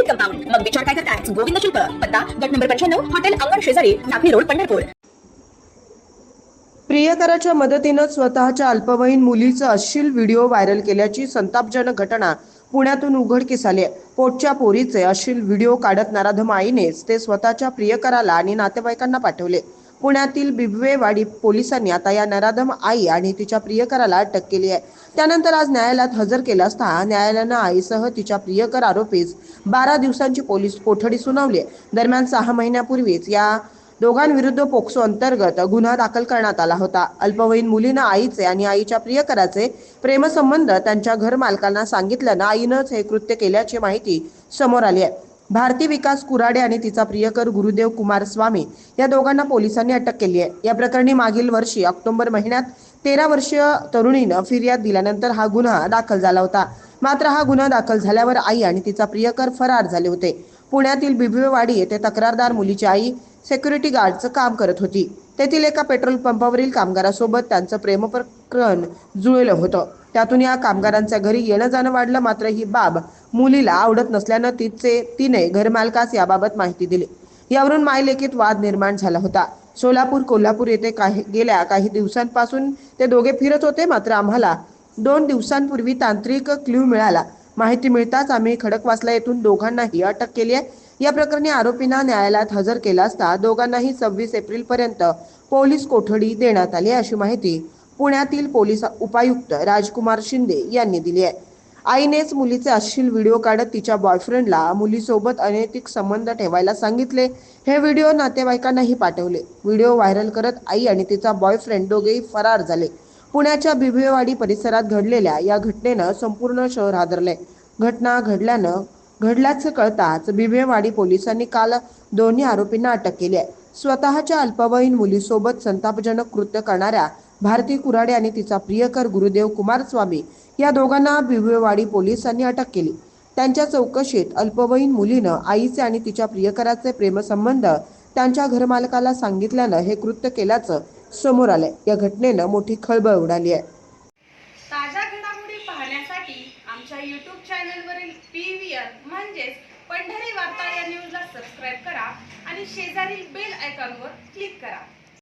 सुरक्षित कंपाऊंड. मग विचार काय करताय गोविंद शिल्प पत्ता गट नंबर पंच्याण्णव हॉटेल अंगण शेजारी नागरी रोड पंढरपूर. प्रियकराच्या मदतीनं स्वतःच्या अल्पवयीन मुलीचं अश्लील व्हिडिओ व्हायरल केल्याची संतापजनक घटना पुण्यातून उघडकीस आली आहे. पोटच्या पोरीचे अश्लील व्हिडिओ काढत नराधम आईनेच ते स्वतःच्या प्रियकराला आणि नातेवाईकांना पाठवले. पुण्यातील बिबवेवाडी पोलिसांनी आता या नराधम आई आणि तिच्या प्रियकराला अटक केली आहे. त्यानंतर आज न्यायालयात हजर केला असता न्यायालयानं आईसह तिच्या प्रियकर आरोपीस बारा दिवसांची पोलीस कोठडी सुनावली आहे. दरम्यान सहा महिन्यापूर्वीच या दोघांविरुद्ध पोक्सो अंतर्गत गुन्हा दाखल करण्यात आला होता. अल्पवयीन मुलीनं आईचे आणि आईच्या प्रियकराचे प्रेमसंबंध त्यांच्या घर मालकांना सांगितल्यानं आईनंच हे कृत्य केल्याची माहिती समोर आली आहे. भारती विकास कुराडे आणि तिचा प्रियकर गुरुदेव कुमार स्वामी या दोघांना पोलिसांनी अटक केली आहे. या प्रकरणी मागील वर्षी ऑक्टोबर महिन्यात तेरा वर्षीय तरुणीनं फिर्याद दिल्यानंतर हा गुन्हा दाखल झाला होता. मात्र हा गुन्हा दाखल झाल्यावर आई आणि तिचा प्रियकर फरार झाले होते. पुण्यातील बिबवेवाडी येथे तक्रारदार मुलीची आई सेक्युरिटी गार्डचं काम करत होती. तेथील एका पेट्रोल पंपावरील कामगारासोबत त्यांचं प्रेमप्रकरण जुळलं होतं. त्यातून या कामगारांच्या घरी येणं जाणं वाढलं. मात्र ही बाब मुलीला आवडत नसल्यानं तिचे तिने घरमालकास याबाबत माहिती दिली. यावरून मायलेकीत वाद निर्माण झाला होता. सोलापूर कोल्हापूर येथे काही गेल्या काही दिवसांपासून ते दोघे फिरत होते. मात्र आम्हाला दोन दिवसांपूर्वी तांत्रिक क्ल्यू मिळाला. माहिती मिळताच आम्ही खडकवासला येथून दोघांनाही अटक केली आहे. या प्रकरणी आरोपींना न्यायालयात हजर केला असता दोघांनाही सव्वीस एप्रिल पर्यंत पोलीस कोठडी देण्यात आली अशी माहिती पुण्यातील पोलीस उपायुक्त राजकुमार शिंदे यांनी दिली आहे. आईनेच मुलीचे अश्लील व्हिडिओ काढत तिच्या बॉयफ्रेंडला मुलीसोबत अनैतिक संबंध ठेवायला सांगितले. हे व्हिडिओ नातेवाईकांनाही पाठवले. व्हिडिओ व्हायरल करत आई आणि तिचा बॉयफ्रेंड दोघेही फरार झाले. पुण्याच्या बिभेवाडी परिसरात घडलेल्या या घटनेनं संपूर्ण शहर हादरले घटना घडल्यानं घडल्याचं कळताच बिभेवाडी पोलिसांनी काल दोन्ही आरोपींना अटक केली आहे. स्वतःच्या अल्पवयीन मुलीसोबत संतापजनक कृत्य करणाऱ्या भारती कुराडे आणि तिचा प्रियकर गुरुदेव कुमार स्वामी या दोघांना बिभेवाडी पोलिसांनी अटक केली. त्यांच्या चौकशीत अल्पवयीन मुलीनं आईचे आणि तिच्या प्रियकराचे प्रेमसंबंध त्यांच्या घरमालकाला सांगितल्यानं हे कृत्य केल्याचं समोर आलंय. या घटनेनं मोठी खळबळ उडाली आहे. ताज्या घडामोडी पाहण्यासाठी आमच्या यूट्यूब चॅनलवरील पी व्ही आर म्हणजेच पंढरी वार्ता या न्यूजला सबस्क्राईब करा आणि शेजारील बेल आयकॉनवर क्लिक करा.